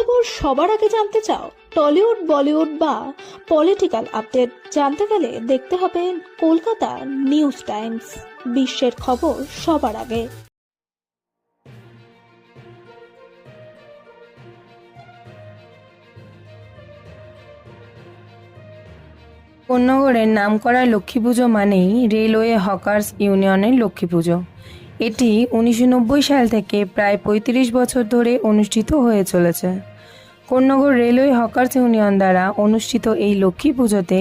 খবর সবার আগে জানতে চাও, টলিউড, বলিউড বা পলিটিক্যাল আপডেট জানতে গেলে দেখতে হবে কলকাতা নিউজ টাইমস। বিশ্বের খবর সবার আগে। কোন্নগরের নামকরা লক্ষ্মী পুজো মানেই রেলওয়ে হকার্স ইউনিয়নের লক্ষ্মী পুজো। এটি উনিশশো নব্বই সাল থেকে প্রায় পঁয়ত্রিশ বছর ধরে অনুষ্ঠিত হয়ে চলেছে। কোন্নগর রেলওয়ে হকার্স ইউনিয়ন দ্বারা অনুষ্ঠিত এই লক্ষ্মী পুজোতে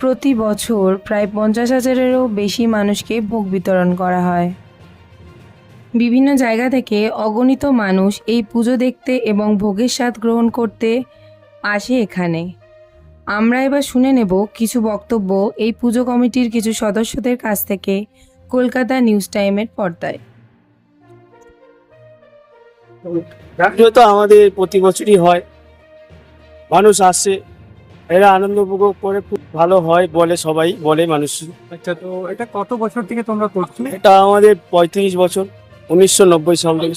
প্রতি বছর প্রায় পঞ্চাশ হাজারেরও বেশি মানুষকে ভোগ বিতরণ করা হয়। বিভিন্ন জায়গা থেকে অগণিত মানুষ এই পুজো দেখতে এবং ভোগের স্বাদ গ্রহণ করতে আসে এখানে। আমরা এবার শুনে নেব কিছু বক্তব্য এই পুজো কমিটির কিছু সদস্যদের কাছ থেকে কলকাতা নিউজ টাইমের পর্দায়। তো আমাদের প্রতি বছরই হয়। মানুষ আসে এরা আনন্দ উপভোগ করে খুব ভালো হয় বলে সবাই বলে মানুষ। আচ্ছা তো এটা কত বছর থেকে তোমরা করছ? এটা আমাদের পঁয়ত্রিশ বছর উনিশশো নব্বই সাল থেকে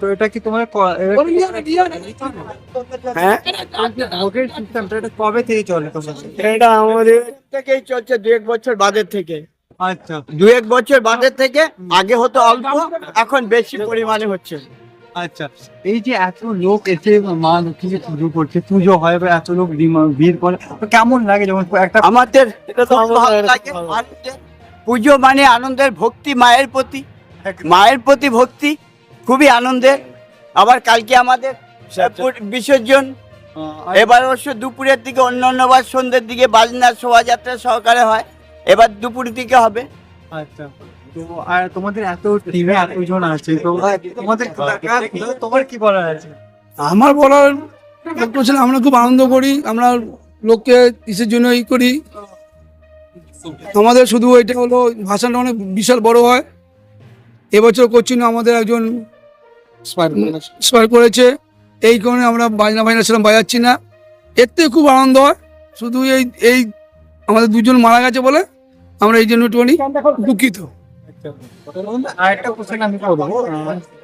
তো এটা কি তোমার হ্যাঁ? এটা কবে থেকে চলে এটা আমাদের থেকেই চলছে দু এক বছর বাদের থেকে। আচ্ছা। দু এক বছর বাদের থেকে আগে হতো অল্প এখন বেশি পরিমাণে হচ্ছে। আচ্ছা এই যে এত লোক এসে মা লক্ষ্মীকে পুজো করছে পুজো হয় বা এত লোক ভিড়- করে কেমন লাগে যখন একটা আমাদের পুজো মানে আনন্দের ভক্তি মায়ের প্রতি। মায়ের প্রতি ভক্তি খুবই আনন্দের আবার কালকে আমাদের বিসর্জন। এবার অবশ্য দুপুরের দিকে অন্য অন্যবার সন্ধ্যের দিকে বাজনা শোভাযাত্রা সহকারে হয়। এবার দুপুর দিকে হবে। আচ্ছা। তো আর তোমাদের এত টিমে এতজন আছে তো তোমাদের তোমার কি বলার আছে? আমার বলার ছিল আমরা খুব আনন্দ করি আমরা লোককে কিসের জন্য ই করি? আমাদের শুধু এটা হলো ভাষণটা অনেক বিশাল বড় হয়। এবছর করছি না আমাদের একজন এক্সপায়ার করেছে। এই কারণে আমরা বাজনা বাজনা সেরকম বাজাচ্ছি না। এর থেকে খুব আনন্দ হয়। শুধু এই এই আমাদের দুজন মারা গেছে বলে আমরা এই জন্য একটুখানি দুঃখিত। আরেকটা কোশ্চেন আমি করব।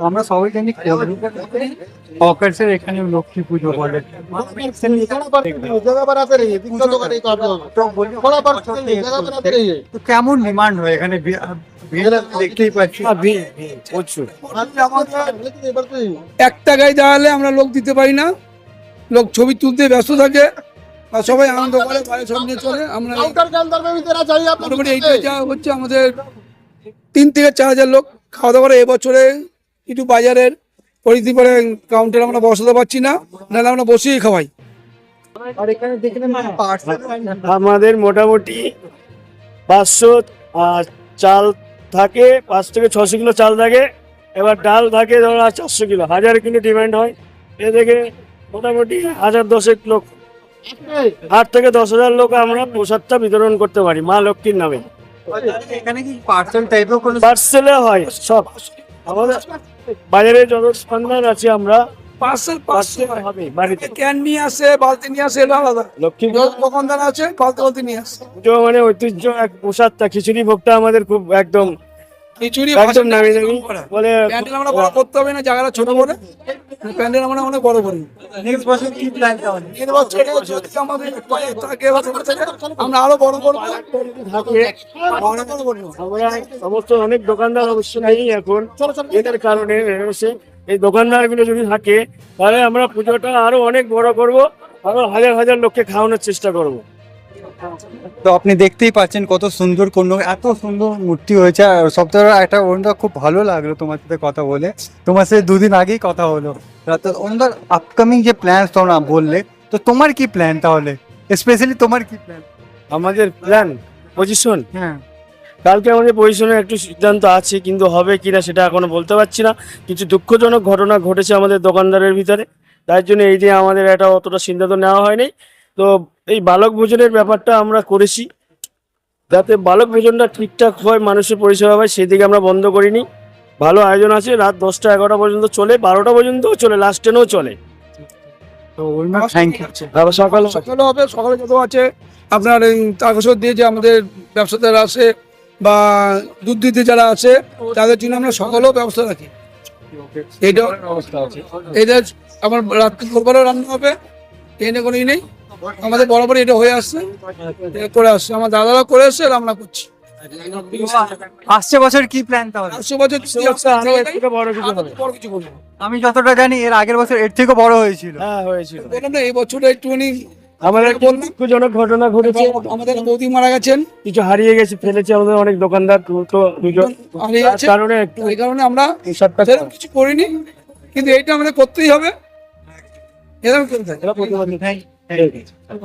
আমরা সবাই জানি হকার্সের এখানে লক্ষ্মী পুজো বলে। তো কেমন ডিমান্ড হয়? এখানে দেখতেই পাচ্ছি। প্রচুর। এক টাকায় দাঁড়ালে আমরা লোক দিতে পারি না। লোক ছবি তুলতে ব্যস্ত থাকে আর সবাই আনন্দ করে বাইরে সব নিয়ে চলে। আমরা এইটাই যা হচ্ছে আমাদের তিন থেকে চার হাজার লোক খাওয়া দাওয়া করে এবছরে একটু বাজারের পরিস্থিতি করে কাউন্টার আমরা বসাতে পারছি না নাহলে আমরা বসেই খাওয়াই। আমাদের মোটামুটি পাঁচশো আর চাল থাকে পাঁচ থেকে ছশো কিলো চাল থাকে। এবার ডাল থাকে ধরো আর চারশো কিলো। হাজার কিলো ডিমান্ড হয়। এ থেকে মোটামুটি হাজার দশেক লোক। আট থেকে দশ হাজার লোক আমরা প্রসাদটা বিতরণ করতে পারি মা লক্ষ্মীর নামে। এখানে কি পার্সেল টাইপের কোনো পার্সেলে হয় সব। আমাদের বাজারে যত স্পন্দন আছে আমরা পার্সেল পার্সেল হবে বাড়িতে। ক্যান নিয়ে আসে বালতি নিয়ে আসে এটা আলাদা। লক্ষ্মী যত দোকানদার আছে বালতি বালতি নিয়ে আসে। পুজো মানে ঐতিহ্য এক পোশাকটা খিচুড়ি ভোগটা আমাদের খুব একদম খিচুড়ি একদম নামি দামি। বলে প্যান্ডেল আমরা বড় করতে হবে না জায়গাটা ছোট করে প্যান্ডেল আমরা অনেক বড় করি। নেক্সট বছর কি প্ল্যান তাহলে? এর বছরে যদি আমাদের বাজেট থাকে বা ছোট থাকে, আমরা আরও বড় করব। থাকে বড় করব আমরা সমস্ত অনেক দোকানদার অবশ্য নেই এখন। এদের কারণে এসে এই দোকানদারগুলো যদি থাকে তাহলে আমরা পুজোটা আরও অনেক বড় করব আরও হাজার হাজার লোককে খাওয়ানোর চেষ্টা করব। তো আপনি দেখতেই পাচ্ছেন কত সুন্দর কোন এত সুন্দর মূর্তি হয়েছে। আর সপ্তাহে একটা ওনদা খুব ভালো লাগল তোমার সাথে কথা বলে। তোমার সাথে দুদিন আগেই কথা হলো। তো আপকামিং যে প্ল্যান তোমরা বললে তো তোমার কি প্ল্যান তাহলে? স্পেশালি তোমার কি প্ল্যান আমাদের প্ল্যান পজিশন হ্যাঁ। কালকে আমাদের পজিশনের একটু সিদ্ধান্ত আছে কিন্তু হবে কিনা সেটা এখনও বলতে পারছি না। কিছু দুঃখজনক ঘটনা ঘটেছে আমাদের দোকানদারের ভিতরে। তার জন্য এই যে আমাদের একটা অতটা সিদ্ধান্ত নেওয়া হয়নি। তো এই বালক ভোজনের ব্যাপারটা আমরা করেছি। যাতে বালক ভোজনটা ঠিকঠাক হয় মানুষের পরিষেবা হয় সেদিকে আমরা বন্ধ করিনি। ভালো আয়োজন আছে রাত দশটা এগারোটা পর্যন্ত চলে বারোটা পর্যন্তও চলে লাস্ট টেনও চলে। থ্যাংক ইউ আবার সকাল সকালে হবে সকালে যত আছে আপনার এই তারকেশ্বর দিয়ে যে আমাদের ব্যবসাদার আসে বা দুধ দিতে যারা আছে তাদের জন্য আমরা সকালেও ব্যবস্থা রাখি। এটা ব্যবস্থা আছে। এটা আমার রাত্রি দুপুরেও রান্না হবে এনে কোনো ই নেই। আমাদের বরাবর এটা হয়ে আসছে। করে আসছে। আমার দাদারা করে আসছে রান্না করছি। আসছে বছর কি প্ল্যান তাহলে? বছর সে বছর আরও এর থেকে বড় কিছু হবে বড় কিছু করব আমি যতটা জানি এর আগের বছর এর থেকে বড় হয়েছিল। হ্যাঁ হয়েছিল। বললাম না এই বছরটা একটুখানি আমাদের একটু দুঃখজনক ঘটনা ঘটেছে। আমাদের বৌদি মারা গেছেন। কিছু হারিয়ে গেছে ফেলেছে আমাদের অনেক দোকানদার তো কারণে একটু এই কারণে আমরা কিছু করিনি। কিন্তু এইটা আমাদের করতেই হবে। এরকম করতে হয় প্রতিবাদ